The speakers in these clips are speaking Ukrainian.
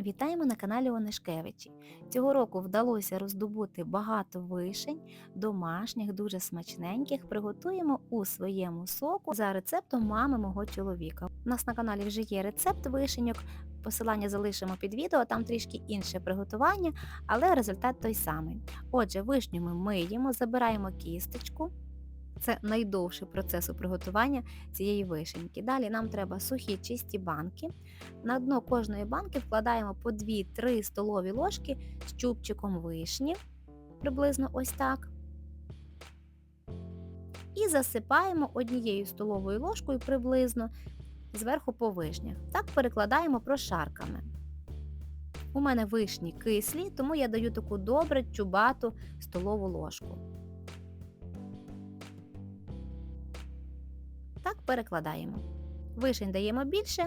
Вітаємо на каналі Онишкевичі. Цього року вдалося роздобути багато вишень, домашніх, дуже смачненьких. Приготуємо у своєму соку за рецептом мами мого чоловіка. У нас на каналі вже є рецепт вишеньок. Посилання залишимо під відео, там трішки інше приготування, але результат той самий. Отже, вишню ми миємо, забираємо кісточку. Це найдовший процес у приготування цієї вишеньки. Далі нам треба сухі чисті банки. На дно кожної банки вкладаємо по 2-3 столові ложки з чубчиком вишні, приблизно ось так. І засипаємо однією столовою ложкою приблизно зверху по вишнях. Так перекладаємо прошарками. У мене вишні кислі, тому я даю таку добре чубату столову ложку. Перекладаємо. Вишень даємо більше,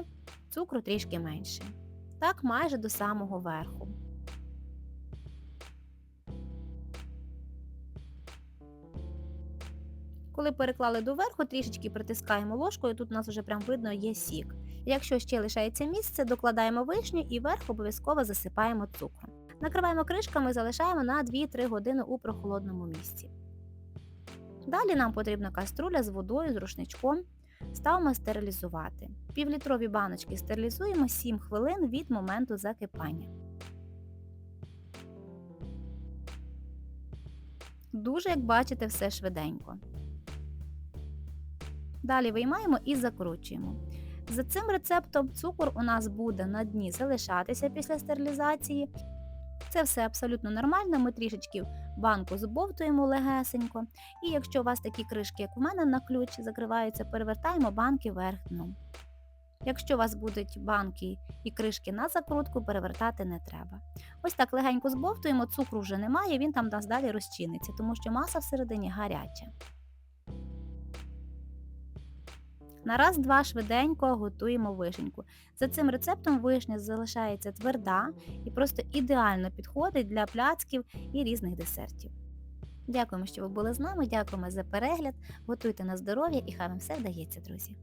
цукру трішки менше. Так майже до самого верху. Коли переклали доверху, трішечки притискаємо ложкою, тут у нас вже прям видно є сік. Якщо ще лишається місце, докладаємо вишню і верх обов'язково засипаємо цукром. Накриваємо кришками, залишаємо на 2-3 години у прохолодному місці. Далі нам потрібна каструля з водою, з рушничком. Ставимо стерилізувати. Півлітрові баночки стерилізуємо 7 хвилин від моменту закипання. Дуже, як бачите, все швиденько. Далі виймаємо і закручуємо. За цим рецептом цукор у нас буде на дні залишатися після стерилізації. Це все абсолютно нормально, ми трішечки банку збовтуємо легесенько. І якщо у вас такі кришки, як у мене на ключ, закриваються, перевертаємо банки вверх дном. Якщо у вас будуть банки і кришки на закрутку, перевертати не треба. Ось так легенько збовтуємо, цукру вже немає, він там нас далі розчиниться, тому що маса всередині гаряча. На раз-два швиденько готуємо вишеньку. За цим рецептом вишня залишається тверда і просто ідеально підходить для пляцків і різних десертів. Дякуємо, що ви були з нами, дякуємо за перегляд. Готуйте на здоров'я і хай вам все вдається, друзі!